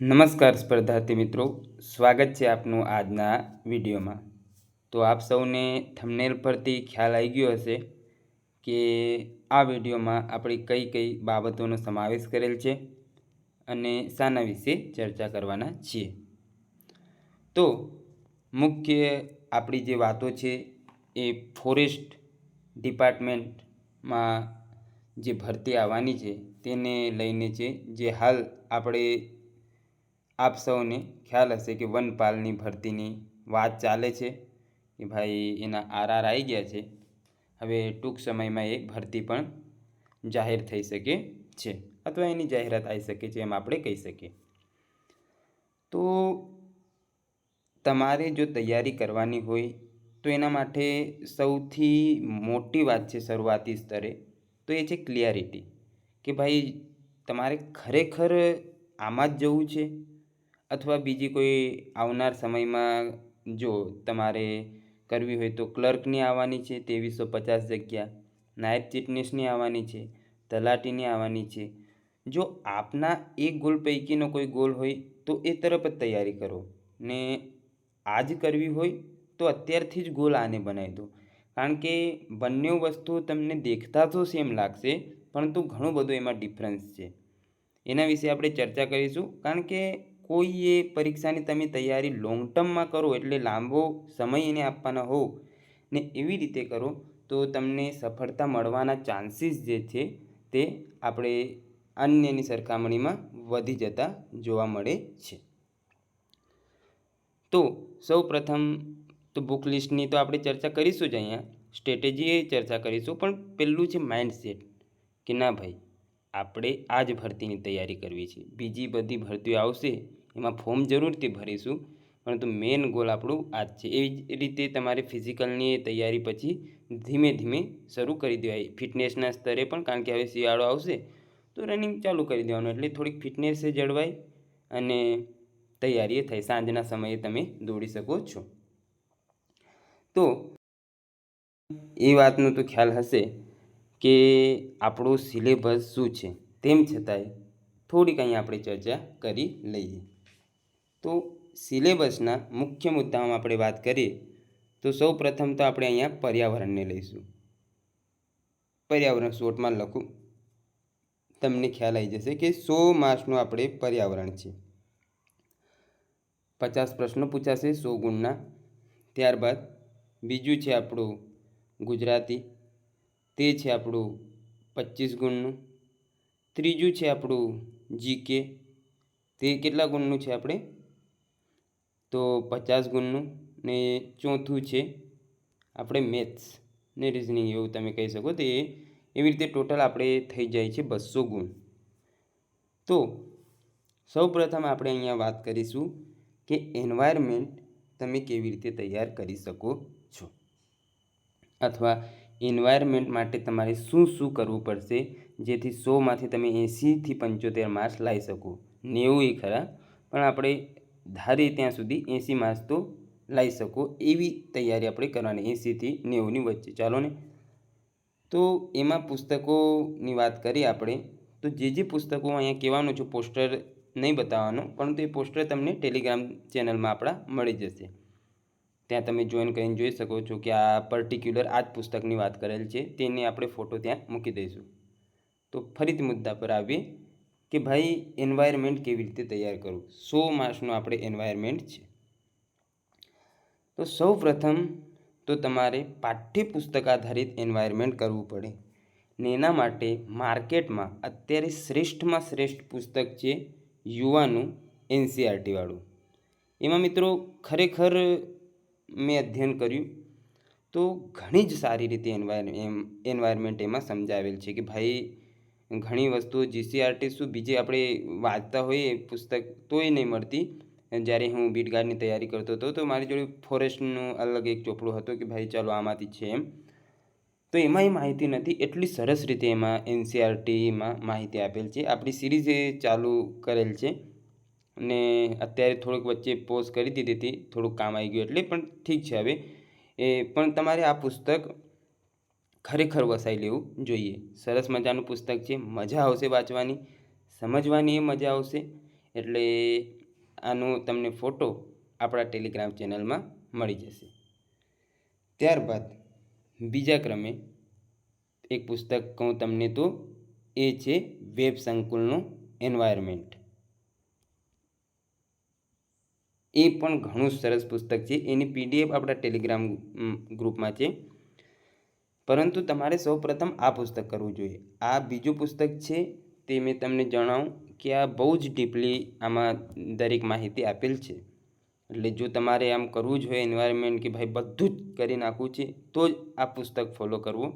નમસ્કાર સ્પર્ધાર્થી મિત્રો, સ્વાગત છે આપનું આજના વિડીયોમાં. તો આપ સૌને થમનેલ પરથી ખ્યાલ આવી ગયો હશે કે આ વિડીયોમાં આપણે કઈ કઈ બાબતોનો સમાવેશ કરેલ છે અને શાના વિશે ચર્ચા કરવાના છીએ. તો મુખ્ય આપણી જે વાતો છે એ ફોરેસ્ટ ડિપાર્ટમેન્ટમાં જે ભરતી આવવાની છે તેને લઈને છે જે હાલ આપણે આપ સૌને ખ્યાલ હશે કે વનપાલની ભરતીની વાત ચાલે છે કે ભાઈ એના આરઆર આવી ગયા છે. હવે ટૂંક સમયમાં એ ભરતી પણ જાહેર થઈ શકે છે અથવા એની જાહેરાત આવી શકે છે એમ આપણે કહી શકીએ. તો તમારે જો તૈયારી કરવાની હોય તો એના માટે સૌથી મોટી વાત છે શરૂઆતી સ્તરે તો એ છે ક્લિયરિટી કે ભાઈ તમારે ખરેખર આમાં જ જવું છે? અથવા બીજી કોઈ આવનાર સમયમાં જો તમારે કરવી હોય તો ક્લર્કની આવવાની છે ત્રેવીસો પચાસ જગ્યા, નાયબ ચીટનીસની આવવાની છે, તલાટીની આવવાની છે. જો આપના એક ગોલ પૈકીનો કોઈ ગોલ હોય તો એ તરફ જ તૈયારી કરો. ને આજ કરવી હોય તો અત્યારથી જ ગોલ આને બનાવી દો. કારણ કે બંને વસ્તુ તમને દેખતા તો સેમ લાગશે, પરંતુ ઘણું બધું એમાં ડિફરન્સ છે. એના વિશે આપણે ચર્ચા કરીશું. કારણ કે કોઈ એ પરીક્ષાની તમે તૈયારી લોંગ ટર્મમાં કરો એટલે લાંબો સમય એને આપવાના હો ને એવી રીતે કરો તો તમને સફળતા મળવાના ચાન્સીસ જે છે તે આપણે અન્યની સરખામણીમાં વધી જતા જોવા મળે છે. તો સૌ પ્રથમ તો બુક લિસ્ટની તો આપણે ચર્ચા કરીશું જ અહીંયા. સ્ટ્રેટેજી ચર્ચા કરીશું. પણ પહેલું છે માઇન્ડસેટ કે ના ભાઈ આપણે આ જ ભરતીની તૈયારી કરવી છે. બીજી બધી ભરતીઓ આવશે, એમાં ફોર્મ જરૂરથી ભરીશું, પરંતુ મેઇન ગોલ આપણું આ જ છે. એવી જ રીતે તમારે ફિઝિકલની તૈયારી પછી ધીમે ધીમે શરૂ કરી દેવાય. ફિટનેસના સ્તરે પણ, કારણ કે હવે શિયાળો આવશે, તો રનિંગ ચાલુ કરી દેવાનું. એટલે થોડીક ફિટનેસ જળવાય અને તૈયારી થાય. સાંજના સમયે તમે દોડી શકો છો. તો એ વાતનો તો ખ્યાલ હશે. કે આપણો સિલેબસ શું છે? તેમ છતાંય થોડીક અહીં આપણે ચર્ચા કરી લઈએ. તો સિલેબસના મુખ્ય મુદ્દામાં આપણે વાત કરીએ, તો સૌ પ્રથમ તો આપણે અહીંયા પર્યાવરણને લઈશું. પર્યાવરણ શોર્ટમાં લખું. તમને ખ્યાલ આવી જશે કે સો માર્ક્સનું આપણે પર્યાવરણ છે. પચાસ પ્રશ્નો પૂછાશે સો ગુણના. ત્યારબાદ બીજું છે આપણું ગુજરાતી. તે છે આપણું પચીસ ગુણનું. ત્રીજું છે આપણું જીકે. તે કેટલા ગુણનું છે આપણે? તો પચાસ ગુણનું ને ચોથું છે આપણે મેથ્સ ને રિઝનિંગ એવું તમે કહી શકો તો. એ એવી રીતે ટોટલ આપણે થઈ જાય છે બસો ગુણ. તો સૌ પ્રથમ આપણે અહીંયા વાત કરીશું કે એન્વાયરમેન્ટ તમે કેવી રીતે તૈયાર કરી શકો છો. અથવા એન્વાયરમેન્ટ માટે તમારે શું શું કરવું પડશે? જેથી સોમાંથી તમે એંસીથી પંચોતેર માર્ક્સ લાવી શકો. નેવું એ ખરા. પણ આપણે ધારીએ ત્યાં સુધી એંસી માર્ક્સ તો લાવી શકો. એવી તૈયારી આપણે કરવાની. એંસીથી નેવુંની વચ્ચે. ચાલો ને. તો એમાં પુસ્તકોની વાત કરીએ આપણે, તો જે જે પુસ્તકો અહીંયા કહેવાનું છે, પોસ્ટર નહીં બતાવવાનું, પરંતુ એ પોસ્ટર તમને ટેલિગ્રામ ચેનલમાં આપણા મળી જશે. ત્યાં તમે જોઈન કરીને જોઈ શકો છો કે આ પર્ટિક્યુલર આ જ પુસ્તકની વાત કરેલ છે, તેને આપણે ફોટો ત્યાં મૂકી દઈશું. તો ફરીથી મુદ્દા પર આવીએ કે ભાઈ એન્વાયરમેન્ટ કેવી રીતે તૈયાર કરવું? સો માર્ક્સનું આપણે એન્વાયરમેન્ટ છે. તો સૌ પ્રથમ તો તમારે પાઠ્યપુસ્તક આધારિત એન્વાયરમેન્ટ કરવું પડે. ને એના માટે માર્કેટમાં અત્યારે શ્રેષ્ઠમાં શ્રેષ્ઠ પુસ્તક છે યુવાનું એનસીઆરટીવાળું એમાં મિત્રો ખરેખર મેં અધ્યયન કર્યું, તો ઘણી જ સારી રીતે એન્વાયર એમ એન્વાયરમેન્ટ એમાં સમજાવેલ છે કે ભાઈ, ઘણી વસ્તુઓ જીસીઆરટી શું બીજી આપણે વાંચતા હોઈએ પુસ્તક તોય નહીં મળતી. જ્યારે હું બીટ ગાર્ડની તૈયારી કરતો હતો, તો મારી જોડે ફોરેસ્ટનું અલગ એક ચોપડો હતો કે ભાઈ ચાલો આમાંથી છે એમ. તો એમાં એ માહિતી નથી, એટલી સરસ રીતે એમાં એનસીઆરટીમાં માહિતી આપેલ છે. આપણી સિરીઝ એ ચાલુ કરેલ છે. ને અત્યારે થોડુંક વચ્ચે પોઝ કરી દીધી હતી. થોડુંક કામ આવી ગયું એટલે પણ ઠીક છે હવે. એ પણ તમારે આ પુસ્તક ખરેખર વસાઈ લેવું જોઈએ. સરસ મજાનું પુસ્તક છે. મજા આવશે વાંચવાની. સમજવાની એ મજા આવશે. એટલે આનો તમને ફોટો આપણા ટેલિગ્રામ ચેનલમાં મળી જશે. ત્યારબાદ બીજા ક્રમે એક પુસ્તક કહું તમને તો. એ છે વેબ સંકુલનું એન્વાયરમેન્ટ એ પણ ઘણું સરસ પુસ્તક છે. એની પીડીએફ આપણા ટેલિગ્રામ ગ્રુપમાં છે. પરંતુ તમારે સૌપ્રથમ આ પુસ્તક કરવું જોઈએ. આ બીજું પુસ્તક છે તે મેં તમને જણાવું કે આ બહુ જ ડીપલી આમાં દરેક માહિતી આપેલ છે. એટલે જો તમારે આમ કરવું જ હોય એન્વાયરમેન્ટ કે ભાઈ બધું જ કરી નાખવું છે, તો જ આ પુસ્તક ફોલો કરવું.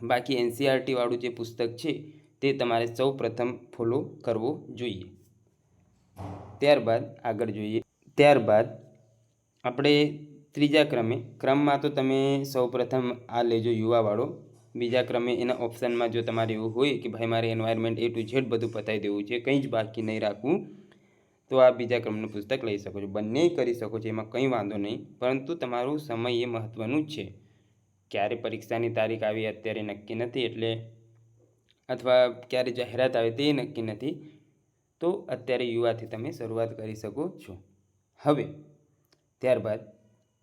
બાકી એનસીઆરટીવાળું જે પુસ્તક છે તે તમારે સૌ પ્રથમ ફોલો કરવું જોઈએ. ત્યારબાદ આગળ જોઈએ. ત્યારબાદ આપણે ત્રીજા ક્રમે, ક્રમમાં તો તમે સૌપ્રથમ આ લેજો યુવાવાળો. બીજા ક્રમે એના ઓપ્શનમાં જો તમારે એવું હોય કે ભાઈ મારે એન્વાયરમેન્ટ એ ટુ ઝેડ બધું પતાવી દેવું છે, કંઈ જ બાકી નહીં રાખવું, તો આ બીજા ક્રમનું પુસ્તક લઈ શકો છો. બંને કરી શકો છો, એમાં કંઈ વાંધો નહીં, પરંતુ તમારું સમય એ મહત્ત્વનું છે. ક્યારે પરીક્ષાની તારીખ આવી અત્યારે નક્કી નથી, એટલે અથવા ક્યારે જાહેરાત આવે તે નક્કી નથી, તો અત્યારે યુવાથી તમે શરૂઆત કરી શકો છો. હવે, ત્યારબાદ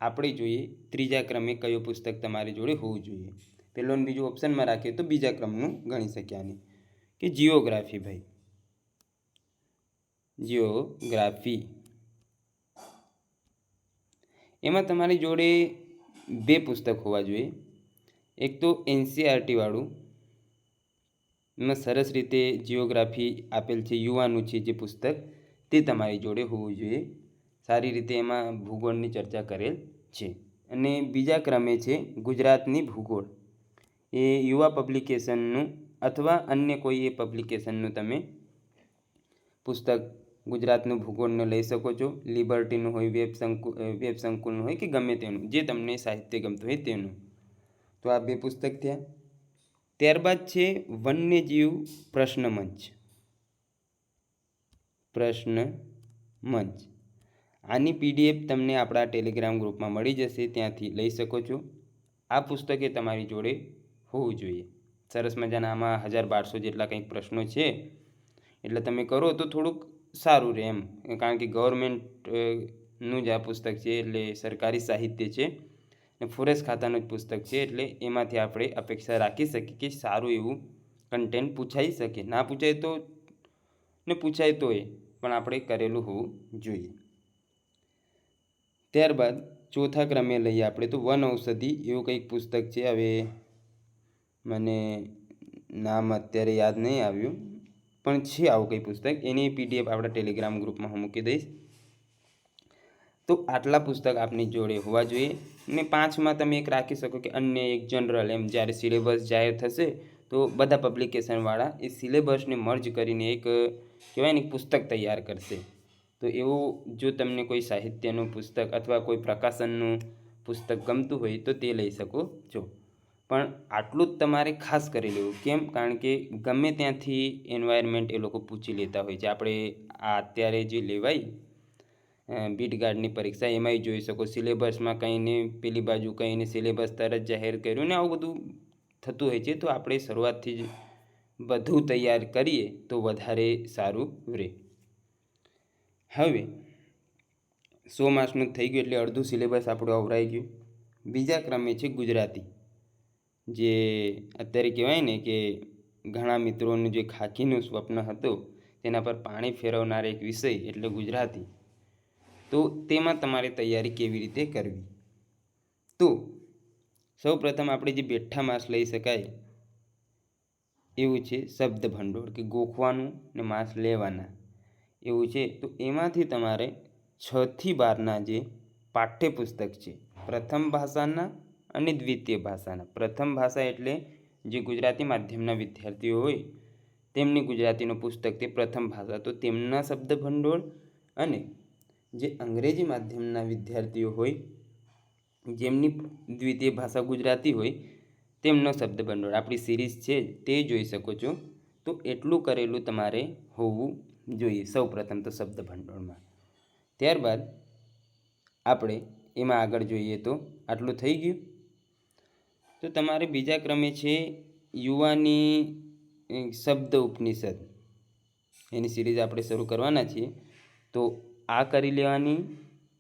આપણે જોઈએ ત્રીજા ક્રમે કયું પુસ્તક તમારી જોડે હોવું જોઈએ. પહેલો બીજું ઓપ્શનમાં રાખીએ તો બીજા ક્રમનું ગણી શક્યા નહીં કે જીઓગ્રાફી ભાઈ. જીઓગ્રાફી. એમાં તમારી જોડે બે પુસ્તક હોવા જોઈએ. એક તો એનસીઆરટીવાળું એમાં સરસ રીતે જીઓગ્રાફી આપેલ છે યુવાનું છે જે પુસ્તક, તે તમારી જોડે હોવું જોઈએ. સારી રીતે એમાં ભૂગોળની ચર્ચા કરેલ છે. અને બીજા ક્રમે છે ગુજરાતની ભૂગોળ. એ યુવા પબ્લિકેશનનું અથવા અન્ય કોઈ એ પબ્લિકેશનનું તમે પુસ્તક ગુજરાતનું ભૂગોળનું લઈ શકો છો. લિબર્ટીનું હોય વેબ સંકુ વેબ સંકુલનું હોય કે ગમે તેનું, જે તમને સાહિત્ય ગમતું હોય તેનું. તો આ બે પુસ્તક થયા. ત્યારબાદ છે વન્યજીવ પ્રશ્ન મંચ. પ્રશ્ન મંચ. આની પીડીએફ તમને આપણા ટેલિગ્રામ ગ્રુપમાં મળી જશે, ત્યાંથી લઈ શકો છો. આ પુસ્તકે તમારી જોડે હોવું જોઈએ. સરસ મજાના આમાં હજાર બારસો જેટલા કંઈક પ્રશ્નો છે. એટલે તમે કરો તો થોડુંક સારું રહે એમ. કારણ કે ગવર્મેન્ટનું જ આ પુસ્તક છે, એટલે સરકારી સાહિત્ય છે. અને ફોરેસ્ટ ખાતાનું જ પુસ્તક છે, એટલે એમાંથી આપણે અપેક્ષા રાખી શકીએ કે સારું એવું કન્ટેન્ટ પૂછાઈ શકે. ના પૂછાય તો ને પૂછાય તોય, પણ આપણે કરેલું હોવું જોઈએ. ત્યારબાદ ચોથા ક્રમે લઈએ આપણે તો વન ઔષધિ એવું કંઈક પુસ્તક છે. હવે મને નામ અત્યારે યાદ નહીં આવ્યું, પણ છે આવું કંઈ પુસ્તક. એની પીડીએફ આપણા ટેલિગ્રામ ગ્રુપમાં હું મૂકી દઈશ. તો આટલા પુસ્તક આપની જોડે હોવા જોઈએ. ને પાંચમાં તમે એક રાખી શકો કે અન્ય એક જનરલ, એમ જ્યારે સિલેબસ જાહેર થશે, તો બધા પબ્લિકેશનવાળા એ સિલેબસને મર્જ કરીને એક, કહેવાય ને પુસ્તક તૈયાર કરશે. તો એવું જો તમને કોઈ સાહિત્યનું પુસ્તક અથવા કોઈ પ્રકાશનનું પુસ્તક ગમતું હોય તો તે લઈ શકો છો. પણ આટલું જ તમારે ખાસ કરી લેવું. કેમ? કારણ કે ગમે ત્યાંથી એન્વાયરમેન્ટ એ લોકો પૂછી લેતા હોય છે. આપણે આ અત્યારે જે લેવાય બીટ ગાર્ડની પરીક્ષા, એમાંય જોઈ શકો. સિલેબસમાં કંઈને પેલી બાજુ કંઈને સિલેબસ તરત જાહેર કર્યું ને આવું બધું થતું હોય છે, તો આપણે શરૂઆતથી જ બધું તૈયાર કરીએ તો વધારે સારું રહે. હવે સો માર્ક્સનું થઈ ગયું એટલે અડધું સિલેબસ આપણું આવરાઈ ગયું. બીજા ક્રમે છે ગુજરાતી, જે અત્યારે કહેવાય ને કે ઘણા મિત્રોનું જે ખાખીનું સ્વપ્ન હતું, તેના પર પાણી ફેરવનાર એક વિષય એટલે ગુજરાતી. તો તેમાં તમારે તૈયારી કેવી રીતે કરવી? તો સૌ પ્રથમ આપણે જે બેઠા માસ લઈ શકાય, એવું છે શબ્દ ભંડોળ કે ગોખવાનું ને માસ લેવાના. એવું છે. તો એમાંથી તમારે છથી બારના જે પાઠ્યપુસ્તક છે, પ્રથમ ભાષાના અને દ્વિતીય ભાષાના. પ્રથમ ભાષા એટલે જે ગુજરાતી માધ્યમના વિદ્યાર્થીઓ હોય, તેમની ગુજરાતીનું પુસ્તક તે પ્રથમ ભાષા. તો તેમના શબ્દ ભંડોળ અને જે અંગ્રેજી માધ્યમના વિદ્યાર્થીઓ હોય, જેમની દ્વિતીય ભાષા ગુજરાતી હોય, તેમનો શબ્દ ભંડોળ આપણી સિરીઝ છે, તે જોઈ શકો છો. તો એટલું કરેલું તમારે હોવું જોઈએ સૌ પ્રથમ તો શબ્દ ભંડોળમાં ત્યારબાદ આપણે એમાં આગળ જોઈએ તો આટલું થઈ ગયું. તો તમારે બીજા ક્રમે છે યુવાની શબ્દ ઉપનિષદ. એની સિરીઝ આપણે શરૂ કરવાના છીએ. તો આ કરી લેવાની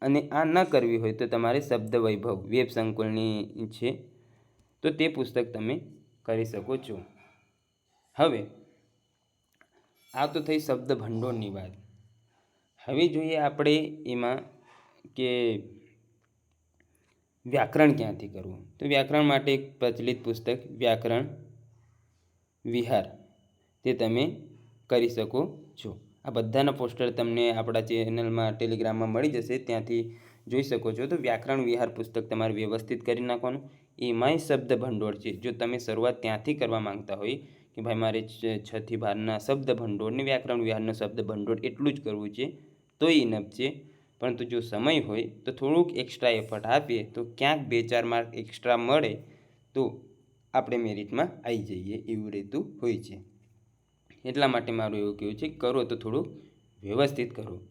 અને આ ન કરવી હોય તો તમારે શબ્દ વૈભવ, વેબ સંકુલની છે. તો તે પુસ્તક તમે કરી શકો છો. હવે આ તો થઈ શબ્દ ભંડોળની વાત. હવે જોઈએ આપણે એમાં કે વ્યાકરણ ક્યાંથી કરવું? તો વ્યાકરણ માટે એક પ્રચલિત પુસ્તક વ્યાકરણ વિહાર તે તમે કરી શકો છો. આ બધાના પોસ્ટર તમને આપણા ચેનલમાં, ટેલિગ્રામમાં મળી જશે. ત્યાંથી જોઈ શકો છો. તો વ્યાકરણ વિહાર પુસ્તક તમારે વ્યવસ્થિત કરી નાખવાનું. એમાંય શબ્દ ભંડોળ છે. જો તમે શરૂઆત ત્યાંથી કરવા માંગતા હોય કે ભાઈ મારે છ થી બારના શબ્દ ભંડોળને વ્યાકરણ વિહારનો શબ્દ ભંડોળ એટલું જ કરવું છે, તો એ ઇનફ છે. પરંતુ જો સમય હોય, તો થોડુંક એક્સ્ટ્રા એફર્ટ આપીએ, તો ક્યાંક બે, ચાર માર્ક એક્સ્ટ્રા મળે, તો આપણે મેરિટમાં આવી જઈએ એવું રહેતું હોય છે. એટલા માટે મારું એવું કહેવું છે, કરો તો થોડું વ્યવસ્થિત કરો.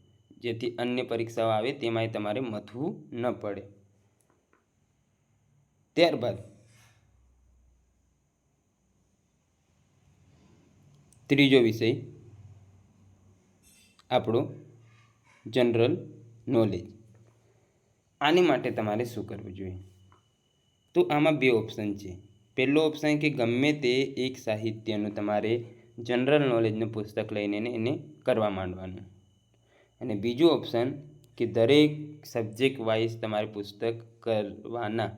જેથી અન્ય પરીક્ષાઓ આવે, તેમાંય તમારે મથવું ન પડે. ત્યારબાદ ત્રીજો વિષય, આપણો જનરલ નોલેજ. આની માટે તમારે શું કરવું જોઈએ? તો આમાં બે ઓપ્શન છે. પહેલો ઓપ્શન કે ગમે તે એક સાહિત્યનું તમારે જનરલ નોલેજનું પુસ્તક લઈને એને કરવા માંડવાનું. અને બીજું ઓપ્શન કે દરેક સબ્જેક્ટ વાઇઝ તમારે પુસ્તક કરવાના.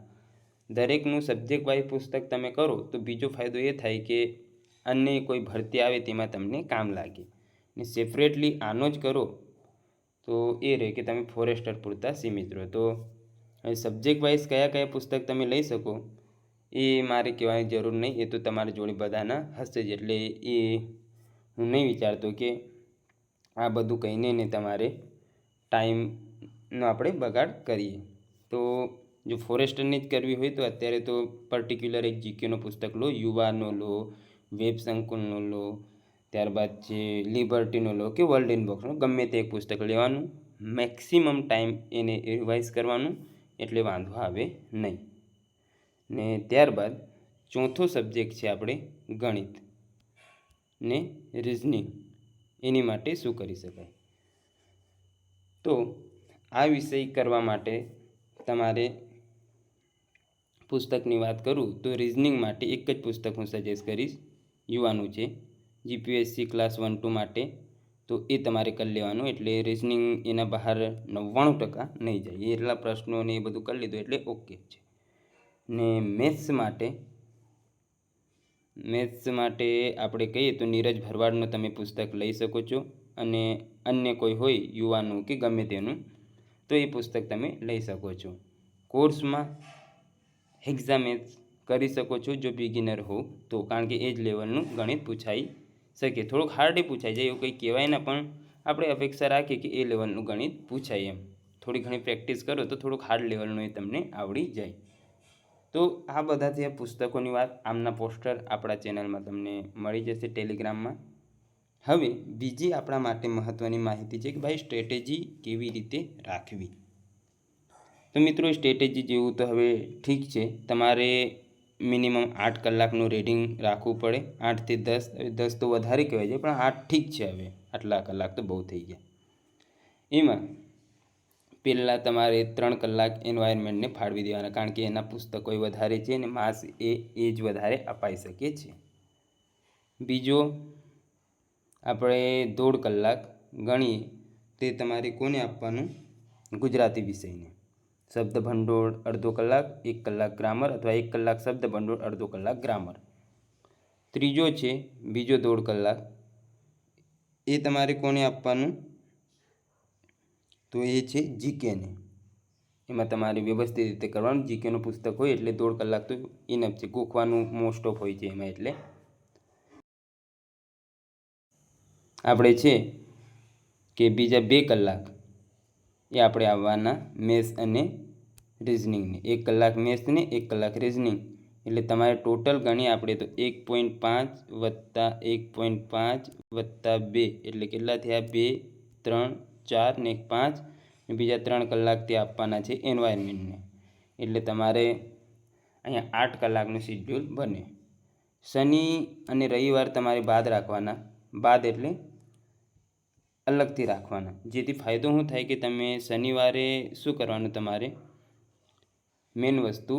દરેકનું સબ્જેક્ટ વાઇઝ પુસ્તક તમે કરો તો બીજો ફાયદો એ થાય કે અન્ય કોઈ ભરતી આવે તેમાં તમને કામ લાગે. ને સેપરેટલી આનો જ કરો, તો એ રહે કે તમે ફોરેસ્ટર પૂરતા સીમિત રહો. તો સબ્જેક્ટ વાઇઝ કયા કયા પુસ્તક તમે લઈ શકો, એ મારે કહેવાની જરૂર નહીં. એ તો તમારા જોડે બધાના હશે જ. એટલે એ હું નહીં વિચારતો કે આ બધું કહીને ને તમારે ટાઈમનો આપણે બગાડ કરીએ. તો જો ફોરેસ્ટરની જ કરવી હોય તો અત્યારે તો પર્ટિક્યુલર એક જીકેનો પુસ્તક લો, યુવાનો લો વેબ સંકુલનો લો, ત્યારબાદ છે લિબર્ટીનો લો કે વર્લ્ડ ઇનબોક્સનો ગમે તે એક પુસ્તક લેવાનું મેક્સિમમ ટાઈમ એને રિવાઇઝ કરવાનું, એટલે વાંધો આવે નહીં. ને ત્યારબાદ ચોથો સબ્જેક્ટ છે આપણે ગણિત ને રિઝનિંગ એની માટે શું કરી શકાય? તો આ વિષય કરવા માટે તમારે પુસ્તકની વાત કરું તો રિઝનિંગ માટે એક જ પુસ્તક હું સજેસ્ટ કરીશ. યુવાનું છે જીપીએસસી ક્લાસ વન ટુ માટે, તો એ તમારે કરી લેવાનું. એટલે રિઝનિંગ એના બહાર નવ્વાણું ટકા નહીં જાય. એટલા પ્રશ્નો ને એ બધું કરી લીધું એટલે ઓકે છે. ને મેથ્સ માટે મેથ્સ માટે આપણે કહીએ તો નીરજ ભરવાડનું તમે પુસ્તક લઈ શકો છો અને અન્ય કોઈ હોય યુવાનું કે ગમે તેનું, તો એ પુસ્તક તમે લઈ શકો છો. કોર્સમાં એક્ઝામ મેથ્સ કરી શકો છો જો બિગિનર હો. તો કારણ કે એ જ લેવલનું ગણિત પૂછાઈ શકે. થોડુંક હાર્ડે પૂછાઈ જાય એવું કંઈ કહેવાય ને, પણ આપણે અપેક્ષા રાખીએ કે એ લેવલનું ગણિત પૂછાય એમ. થોડી ઘણી પ્રેક્ટિસ કરો તો થોડુંક હાર્ડ લેવલનું એ તમને આવડી જાય. તો આ બધાથી આ પુસ્તકોની વાત, આમના પોસ્ટર આપણા ચેનલમાં તમને મળી જશે ટેલિગ્રામમાં. હવે બીજી આપણા માટે મહત્ત્વની માહિતી છે કે ભાઈ સ્ટ્રેટેજી કેવી રીતે રાખવી. તો મિત્રો સ્ટ્રેટેજી જેવું તો હવે ઠીક છે. તમારે મિનિમમ આઠ કલાકનું રીડિંગ રાખવું પડે. આઠથી દસ દસ તો વધારે કહેવાય છે, પણ આઠ ઠીક છે હવે. આટલા કલાક તો બહુ થઈ ગયા. એમાં પહેલાં તમારે ત્રણ કલાક એન્વાયરમેન્ટને ફાળવી દેવાના, કારણ કે એના પુસ્તકો વધારે છે અને માસ એ એ જ વધારે અપાઈ શકે છે. બીજો આપણે દોઢ કલાક ગણીએ, તે તમારે કોને આપવાનું? ગુજરાતી વિષયને. શબ્દ ભંડોળ અડધો કલાક, એક કલાક ગ્રામર અથવા એક કલાક શબ્દ ભંડોળ અડધો કલાક ગ્રામર. ત્રીજો છે બીજો દોઢ કલાક. એ તમારે કોને આપવાનું? તો એ છે જીકેને. એમાં તમારે વ્યવસ્થિત રીતે કરવાનું. જીકેનું પુસ્તક હોય એટલે દોઢ કલાક તો ઇનફ છે. ગોખવાનું મોસ્ટ ઓફ હોય છે એમાં એટલે. આપણે છે કે બીજા બે કલાક. એ આપણે આવવાના મેથ્સ અને રિઝનિંગને એક કલાક મેથ્સને એક કલાક રિઝનિંગ એટલે તમારે ટોટલ ગણીએ આપણે તો એક પોઈન્ટ પાંચ વત્તા એક પોઈન્ટ પાંચ વત્તા બે. એટલે કેટલા થયા? બે, ત્રણ, ચાર ને એક પાંચ. બીજા ત્રણ કલાક તે આપવાના છે એન્વાયરમેન્ટને એટલે તમારે અહીંયા આઠ કલાકનું શિડ્યુલ બને. શનિ અને રવિવાર તમારે બાદ રાખવાના. બાદ એટલે અલગથી રાખવાના. જેથી ફાયદો શું થાય કે તમે શનિવારે શું કરવાનું તમારે? મેઇન વસ્તુ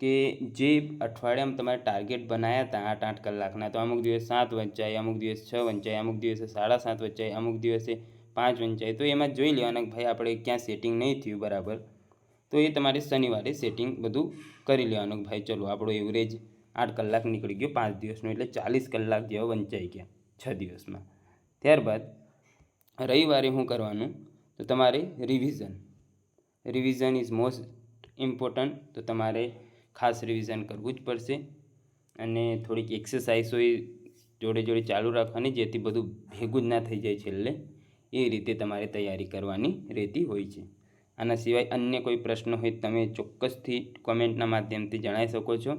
કે જે અઠવાડિયામાં તમારે ટાર્ગેટ બનાવ્યા હતા આઠ આઠ કલાકના, તો અમુક દિવસ સાત વંચાય, અમુક દિવસ છ વંચાય, અમુક દિવસે સાડા સાત વંચાય, અમુક દિવસે પાંચ વંચાય. તો એમાં જોઈ લેવાના ભાઈ આપણે ક્યાં સેટિંગ નહીં થયું બરાબર. તો એ તમારે શનિવારે સેટિંગ બધું કરી લેવાનું ભાઈ ચલો આપણો એવરેજ આઠ કલાક નીકળી ગયો પાંચ દિવસનો, એટલે ચાલીસ કલાક જેવા વંચાઈ ગયા છ દિવસમાં. ત્યારબાદ રવિવારે શું કરવાનું? તો તમારે revision revision is most important તો તમારે ખાસ રિવિઝન કરવું જ પડશે. અને થોડીક એક્સરસાઇઝ હોય, જોડે જોડે ચાલુ રાખવાની, જેથી બધું ભેગું જ ના થઈ જાય છેલ્લે. એ રીતે તમારે તૈયારી કરવાની રહેતી હોય છે. આના સિવાય અન્ય કોઈ પ્રશ્નો હોય, તમે ચોક્કસથી કોમેન્ટના માધ્યમથી જણાવી શકો છો.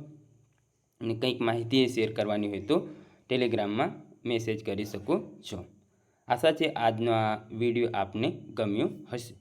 અને કંઈક માહિતી શેર કરવાની હોય તો ટેલિગ્રામમાં મેસેજ કરી શકો છો. આશા છે આજનો આ વીડિયો આપને ગમ્યો હશે.